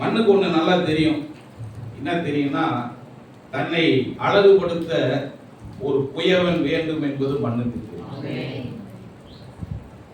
மண்ணுக்கு ஒண்ணு நல்லா தெரியும். என்ன தெரியும்னா தன்னை அழகுபடுத்த ஒரு புயவன் வேண்டும் என்பது மண்ணுக்கு தெரியும்.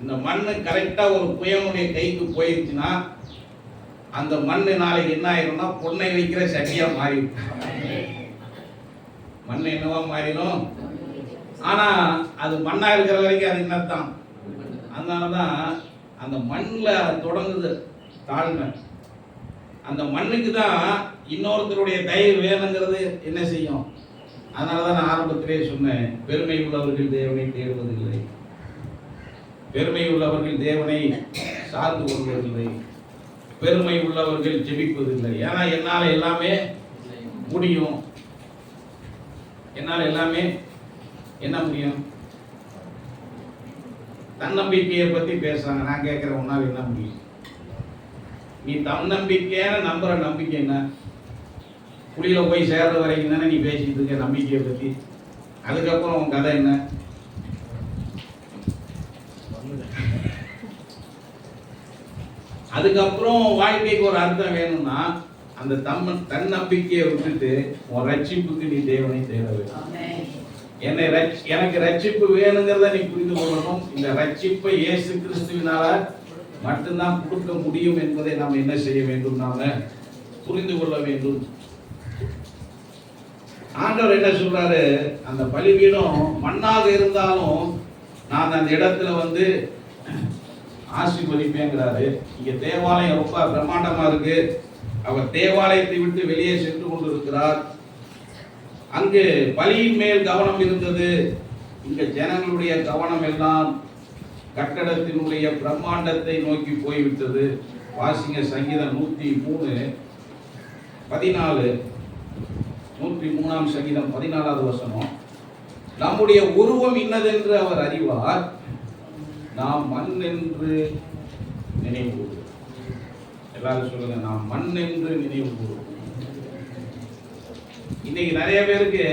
இந்த மண்ணு கரெக்டா ஒரு புயவனுடைய கைக்கு போயிருச்சுன்னா அந்த மண்ணு நாளைக்கு என்ன ஆயிரும்னா பொண்ணை வைக்கிற சட்டியா மாறிடும். மண் என்னவா மாறிடும்? ஆனா அது மண்ணா இருக்கிற வரைக்கும் அது என்னத்தான்? அதனாலதான் அந்த மண்ணில் தொடங்குது தாழ்மை. அந்த மண்ணுக்கு தான் இன்னொருத்தருடைய தயவு வேணுங்கிறது என்ன செய்யும்? அதனால தான் நான் ஆரம்பத்திலே சொன்னேன் பெருமை உள்ளவர்கள் தேவனை தேடுவதில்லை. பெருமை உள்ளவர்கள் தேவனை சார்ந்து கொள்வதில்லை. பெருமை உள்ளவர்கள் ஜெபிப்பதில்லை. ஏன்னா என்னால் எல்லாமே முடியும். என்னால் எல்லாமே என்ன முடியும்? தன்னம்பிக்கையை பத்தி பேசுறாங்க. நான் கேட்கிறேன் உன்னால் என்ன முடியும்? நீ தன்னம்பிக்கையான நம்புற நம்பிக்கை என்ன? குழியில போய் சேர்ற வரைக்கும் தானே நீ பேசிட்டு இருக்க நம்பிக்கையை பத்தி? அதுக்கப்புறம் உன் கதை என்ன? அதுக்கப்புறம் வாழ்க்கைக்கு ஒரு அர்த்தம் வேணும்னா அந்த தம்ம தன்னம்பிக்கையை விட்டுட்டு உன் ரட்சிப்புக்கு நீ தேவனை தேட வேண்டும். என்னை ரட்சி- எனக்கு ரட்சிப்பு வேணுங்கிறத நீ புரிந்து கொள்ளணும். இந்த ரட்சிப்பை இயேசு கிறிஸ்துவினால மட்டும்தான் கொடுக்க முடியும் என்பதை நாம் என்ன செய்ய வேண்டும்? நாம புரிந்து கொள்ள வேண்டும். ஆண்டவர் என்ன சொல்றாரு? அந்த பலிபீடம் மண்ணாக இருந்தாலும் நான் அந்த இடத்துல வந்து ஆசிர்வதிப்பேங்கிறாரு. இங்க தேவாலயம் ரொம்ப பிரம்மாண்டமா இருக்கு. அவர் தேவாலயத்தை விட்டு வெளியே சென்று கொண்டிருக்கிறார். அங்கு பலியின் மேல் கவனம் இருந்தது. இங்கே ஜனங்களுடைய கவனம் எல்லாம் கட்டடத்தினுடைய பிரம்மாண்டத்தை நோக்கி போய்விட்டது. வாசிங்க சங்கீதம் நூற்றி மூணு பதினாலு. நூற்றி மூணாம் சங்கீதம் பதினாலாவது வசனம். நம்முடைய உருவம் இன்னதென்று அவர் அறிவார். நாம் மண் என்று நினைவு கூறுவோம். எல்லாரும் சொல்லுங்க நாம் மண் என்று நினைவு கூறுவோம். இன்னைக்கு நிறைய பேருக்கு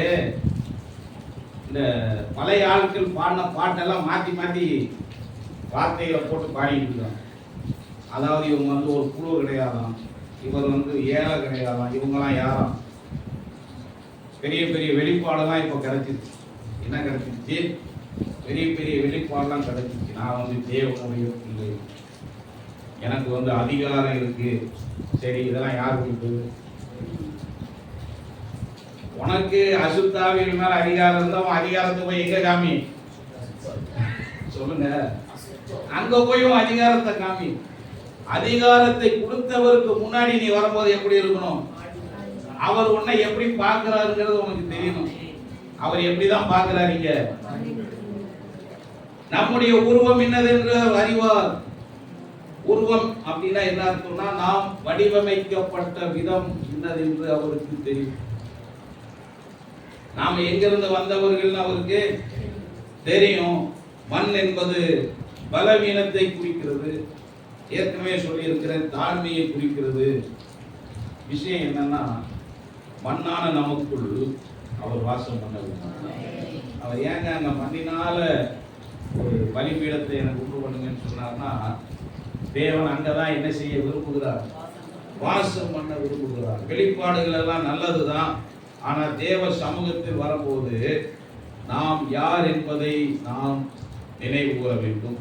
இந்த பழைய ஆட்கள் பாடின பாட்டெல்லாம் மாற்றி மாற்றி வார்த்தைகளை போட்டு பாடிட்டு இருக்காங்க. அதாவது இவங்க வந்து ஒரு குழு கிடையாதான் இவர் வந்து ஏழை கிடையாதான் இவங்கெல்லாம் யாராம்? பெரிய பெரிய வெளிப்பாடெல்லாம் இப்போ கிடைச்சிருச்சு. என்ன கிடைச்சிருச்சு? பெரிய பெரிய வெளிப்பாடெல்லாம் கிடைச்சிருச்சு. நான் வந்து தேவனுடைய பிள்ளை. எனக்கு வந்து அதிகாரம் இருக்குது சரி இதெல்லாம் யார் கொடுத்தது? உனக்கு அசுத்தாவின் மேல அதிகாரம் இருந்தா உன் அதிகாரத்தை போய் எங்க காமி? சொல்லுங்க. அங்க போய் உன் அதிகாரத்தை காமி. அதிகாரத்தை கொடுத்தவருக்கு முன்னாடி நீ வரும்போது எப்படி இருக்கணும்? அவர் உன்னை எப்படி பார்க்கிறாருங்கிறது உனக்கு தெரியணும். அவர் எப்படிதான் பார்க்கிறாருங்க நம்முடைய உருவம் என்னதென்று என்று அறிவார். உருவம் அப்படின்னா என்ன அர்த்தம்னா நாம் வடிவமைக்கப்பட்ட விதம் என்னதென்று அவருக்கு தெரியும். நாம் எங்கிருந்து வந்தவர்கள் அவருக்கு தெரியும். மண் என்பது பலவீனத்தை குறிக்கிறது. ஏற்கனவே சொல்லியிருக்கிற தாழ்மையை குறிக்கிறது. விஷயம் என்னன்னா மண்ணான நமக்குள் அவர் வாசம் பண்ண அவர் ஏங்க அந்த மண்ணினால ஒரு பலிபீடத்தை எனக்கு உண்டு பண்ணுங்கன்னு சொன்னார்னா தேவன் அங்கதான் என்ன செய்ய விரும்புகிறார்? வாசம் பண்ண விரும்புகிறார். வெளிப்பாடுகள் எல்லாம் நல்லதுதான். ஆனா தேவ சமூகத்தில் வரும்போது நாம் யார் என்பதை நாம் நினைவு கூற வேண்டும்.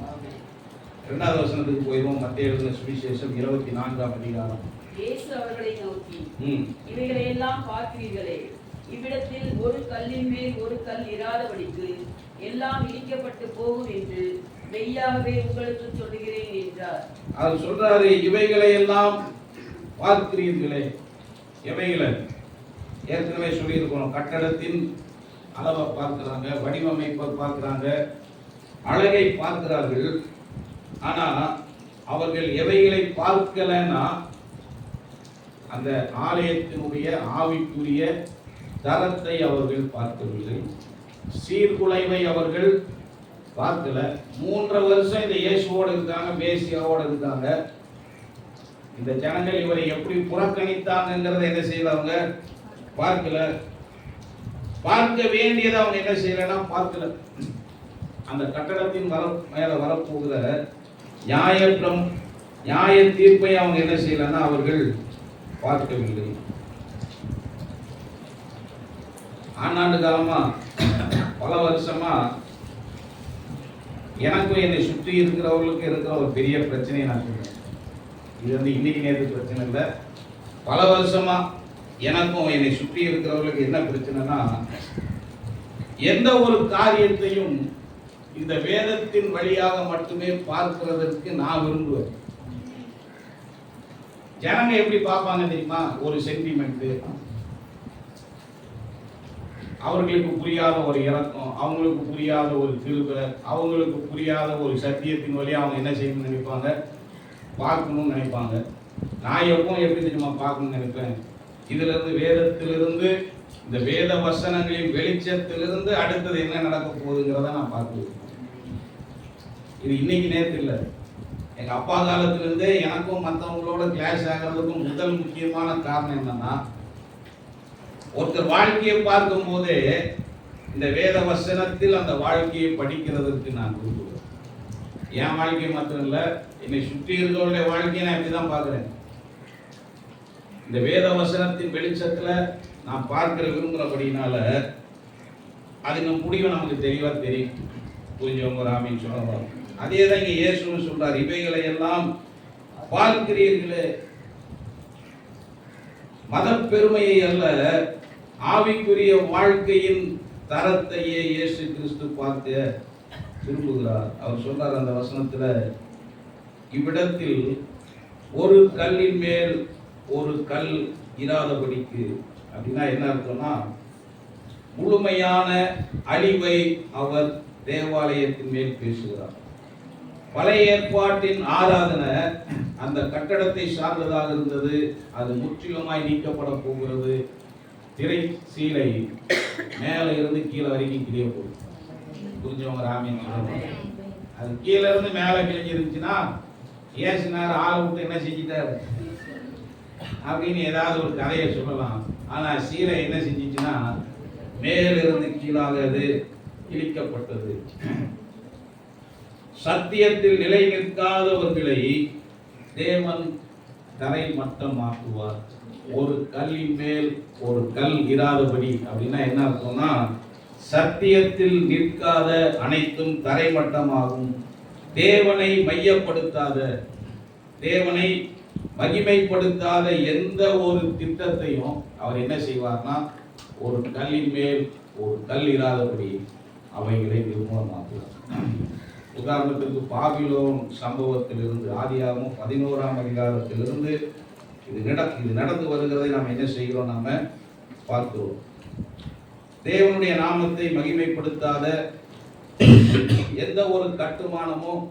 இரண்டாவது வசனத்துக்கு போயிடுவோம். மத்திய எழுதின சுவிசேஷம் இருபத்தி நான்காம் அதிகாரம். இயேசு அவர்களை நோக்கி ம். இவைகளை எல்லாம் பார்க்கிறீர்களே இவ்விடத்தில் ஒரு கல்லின் மேல் ஒரு கல் இராதபடிக்கு எல்லாம் இடிக்கப்பட்டு போகும் என்று மெய்யாகவே உங்களுக்கு சொல்லுகிறேன் என்றார். அவர் சொல்றாரு இவைகளை எல்லாம் பார்க்கிறீர்களே. எவைகளை? ஏற்கனவே சொல்லியிருக்கிறோம் கட்டடத்தின் அளவை பார்க்குறாங்க வடிவமைப்பை பார்க்குறாங்க அழகை பார்க்கிறார்கள். ஆனால் அவர்கள் எவைகளை பார்க்கலைன்னா அந்த ஆலயத்தினுடைய ஆவிக்குரிய தரத்தை அவர்கள் பார்க்கவில்லை. சீர்குலைவை அவர்கள் பார்க்கல. மூன்றரை வருஷம் இந்த இயேசுவோடு இருக்காங்க மேசியாவோடு இருக்காங்க. இந்த ஜனங்கள் இவரை எப்படி புறக்கணித்தாங்கிறத என்ன செய்வாங்க? பார்க்கல. பார்க்க வேண்டியதை அவங்க என்ன செய்யலைன்னா பார்க்கல. அந்த கட்டடத்தின் வர மேல வரப்போகிற நியாயம் நியாய தீர்ப்பை அவங்க என்ன செய்யலன்னா அவர்கள் பார்க்கவில்லை. ஆண்டாண்டு காலமா பல வருஷமா எனக்கும் என்னை சுற்றி இருக்கிறவர்களுக்கும் இருக்கிற ஒரு பெரிய பிரச்சனையை நான் சொல்றேன். இது வந்து இன்னைக்கு நேற்று பிரச்சனை இல்லை. பல வருஷமா எனக்கும் என்னை சுற்றி இருக்கிறவர்களுக்கு என்ன பிரச்சனைனா எந்த ஒரு காரியத்தையும் இந்த வேதத்தின் வழியாக மட்டுமே பார்க்கிறதற்கு நான் விரும்புவேன். ஜனங்க எப்படி பார்ப்பாங்க தெரியுமா? ஒரு சென்டிமெண்ட் அவர்களுக்கு புரியாத ஒரு இறக்கம் அவங்களுக்கு புரியாத ஒரு கிருபை அவங்களுக்கு புரியாத ஒரு சத்தியத்தின் வழியாக அவங்க என்ன செய்யணும்னு நினைப்பாங்க? பார்க்கணும்னு நினைப்பாங்க. நான் எப்பவும் எப்படி தெரியுமா பார்க்கணும்னு நினைப்பேன்? இதுல இருந்து வேதத்திலிருந்து இந்த வேத வசனங்களின் வெளிச்சத்திலிருந்து அடுத்தது என்ன நடக்க போகுதுங்கிறத நான் பார்க்குவேன் இது இன்னைக்கு நேரத்து இல்லை. எங்க அப்பா காலத்துல இருந்தே எனக்கும் மற்றவங்களோட கிளாஷ் ஆகிறதுக்கும் முதல் முக்கியமான காரணம் என்னன்னா ஒருத்தர் வாழ்க்கையை பார்க்கும் போதே இந்த வேத வசனத்தில் அந்த வாழ்க்கையை படிக்கிறதற்கு நான் விரும்புவேன். என் வாழ்க்கை மாத்திரம் இல்லை என்னை சுற்றி இருக்கிறவருடைய வாழ்க்கையை நான் இப்படிதான் பார்க்குறேன். இந்த வேத வசனத்தின் வெளிச்சத்துல நான் பார்க்கிற விரும்புகிறபடினால அதுங்க முடிவு நமக்கு தெளிவா தெரியும். புரிஞ்சவங்க ராமின்னு சொல்லலாம் அதே தான் இங்க இயேசுன்னு சொல்றார். இவைகளை எல்லாம் பார்க்கிறீர்களே. மதப்பெருமையை அல்ல ஆவிக்குரிய வாழ்க்கையின் தரத்தையே இயேசு கிறிஸ்து பார்த்து விரும்புகிறார். அவர் சொன்னார் அந்த வசனத்துல இவ்விடத்தில் ஒரு கல்லின் மேல் ஒரு கல் இராதபடிக்கு அப்படின்னா என்ன அர்த்தம்னா முழுமையான அழிவை அவர் தேவாலயத்தின் மேல் பேசுகிறார். பழைய ஏற்பாட்டின் ஆராதனை அந்த கட்டடத்தை சார்ந்ததாக இருந்தது அது முற்றிலுமாய் நீக்கப்பட போகிறது. திரை சீலை மேலே இருந்து கீழே வரைக்கும் கிளிய போகும் புரிஞ்சவங்க ராமின் அது கீழே இருந்து மேலே கிழிஞ்சிருந்துச்சுன்னா ஏசினார் ஆளை விட்டு என்ன செஞ்சிட்டாரு? அப்படின்னு ஏதாவது ஒரு கதையை சொல்லலாம். ஆனா சீலை என்ன செஞ்சிச்சுன்னா மேலிருந்து கீழாக அது இழிக்கப்பட்டது சத்தியத்தில் நிலை நிற்காதவர்களை தேவன் தரை மட்டமாக்குவார் ஒரு கல்லின் மேல் ஒரு கல் இராதபடி அப்படின்னா என்ன அர்த்தம்னா சத்தியத்தில் நிற்காத அனைத்தும் தரைமட்டமாகும். தேவனை மையப்படுத்தாத தேவனை மகிமைப்படுத்தாத எந்த ஒரு திட்டத்தையும் அவர் என்ன செய்வார்னா ஒரு கல்லின் மேல் ஒரு கல் இராதபடி அவைகளை நிர்மூலமாக்குவார் உதாரணத்திற்கு பாபிலோன் சம்பவத்திலிருந்து ஆதியாகவும் பதினோராம் அதிகாரத்திலிருந்து இது நட இது நடந்து வருகிறதை நாம் என்ன செய்கிறோம்? நாம பார்க்கிறோம். தேவனுடைய நாமத்தை மகிமைப்படுத்தாத எந்த ஒரு கட்டுமானமும்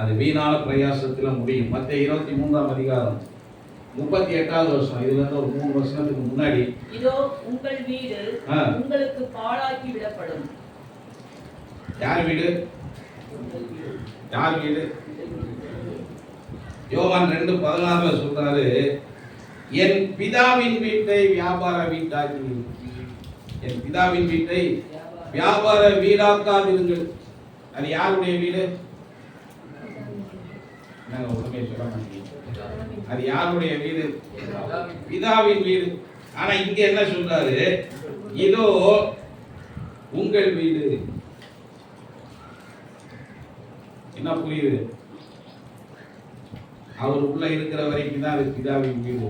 அது வீணான பிரயாசத்தில் முடியும். மற்ற இருபத்தி மூன்றாம் அதிகாரம் முப்பத்தி எட்டாவது வருஷம். இதுல இருந்து ஒரு மூணு வருஷத்துக்கு முன்னாடி இதோ உங்கள் வீடு. உங்களுக்கு பாழாக்கி விடப்படும். யார் வீடு? யார் வீடு? யோவான் ரெண்டு பதினாறுல சொல்றாரு என் பிதாவின் வீட்டை வியாபார வீட்டாக்கி என் பிதாவின் வீட்டை வியாபார வீடாக்காதிருங்கள். அது யாருடைய வீடு? நாங்கள் ஒண்ணுமே சொல்ல மாட்டீங்க அது யாருடைய வீடு? பிதாவின் வீடு. ஆனா இங்க என்ன சொல்றாரு? இதோ உங்கள் வீடு. என்ன புரியுது? அவர் உள்ள இருக்கிற வரைக்கும் தான் அது பிதாவின் வீடு.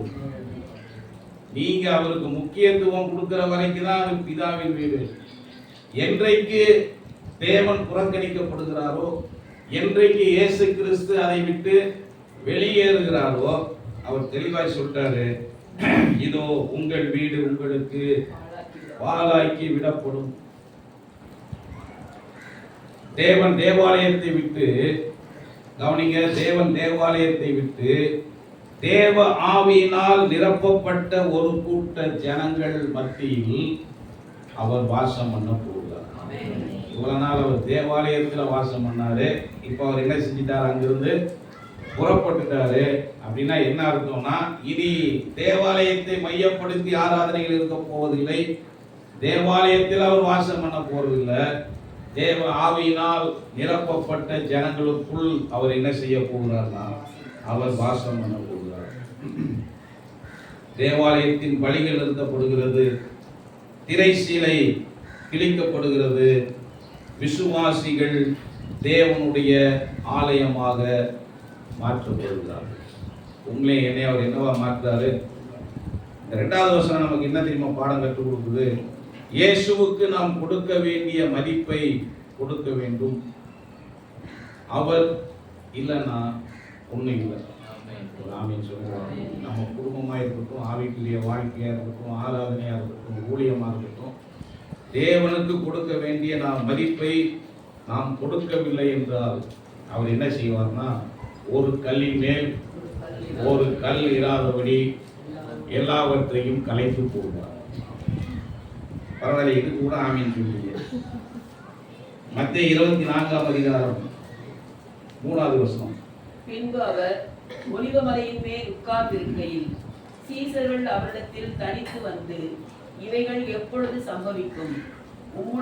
நீங்க அவருக்கு முக்கியத்துவம் கொடுக்கிற வரைக்கும் தான் அது பிதாவின் வீடு. என்றைக்கு தேவன் புறக்கணிக்கப்படுகிறாரோ என்றைக்கு இயேசு கிறிஸ்து அதை விட்டு வெளியேறுகிறாரோ அவர் தெளிவாய் சொல்றாரு இதோ உங்கள் வீடு உங்களுக்கு பாலாக்கி விடப்படும். தேவன் தேவாலயத்தை விட்டு கவனிங்க தேவன் தேவாலயத்தை விட்டு தேவ ஆவியினால் நிரப்பப்பட்ட ஒரு கூட்ட ஜனங்கள் மத்தியில் அவர் வாசம் பண்ண இவ்வளோ நாள் அவர் தேவாலயத்தில் வாசம் பண்ணார். இப்போ அவர் என்ன செஞ்சிட்டார்? அங்கிருந்து புறப்பட்டுட்டாரு. அப்படின்னா என்ன அர்த்தம்னா இனி தேவாலயத்தை மையப்படுத்தி ஆராதனைகள் இருக்க போவதில்லை. தேவாலயத்தில் அவர் வாசம் பண்ண போவதில்லை தேவ ஆவியினால் நிரப்பப்பட்ட ஜனங்களுக்குள் அவர் என்ன செய்ய போகிறார்னா அவர் வாசம் பண்ண போகிறார். தேவாலயத்தின் பலிகள் நிறுத்தப்படுகிறது. திரைசீலை கிழிக்கப்படுகிறது. விசுவாசிகள் தேவனுடைய ஆலயமாக மாற்றப்படுகிறார்கள் உங்களே என்னை அவர் என்னவா மாற்றுறாரு? ரெண்டாவது வருஷம் நமக்கு என்ன தெரியுமா? பாடம் கற்றுக் கொடுக்குது. இயேசுவுக்கு நாம் கொடுக்க வேண்டிய மதிப்பை கொடுக்க வேண்டும். அவர் இல்லைன்னா ஒன்றும் இல்லை. ஒரு சொல்லுவாங்க. நம்ம குடும்பமாக இருக்கட்டும் ஆவிக்குரிய வாழ்க்கையாக இருக்கட்டும் ஆராதனையாக இருக்கட்டும் ஊழியமாக இருக்கட்டும் தேவனுக்கு கொடுக்க வேண்டிய நாம் மதிப்பை நாம் கொடுக்கவில்லை என்றால் அவர் என்ன செய்வார்னா ஒரு கல்லின் மேல் ஒரு கல் இராதபடி எல்லாவற்றையும் கலைத்து போடுவார். பரவாயில்ல இது கூட ஆமீன் சொல்லுங்க மத்திய இருபத்தி நான்காம் அதிகாரம் மூணாவது வருஷம் பின்பு அவர் ஒலிவமலையின் மேல் உட்கார்ந்திருக்கையில் சீசர்கள் அவரிடத்தில் தனித்து வந்து இவைகள் எப்பொழுது சம்பவிக்கும்? உம்முடைய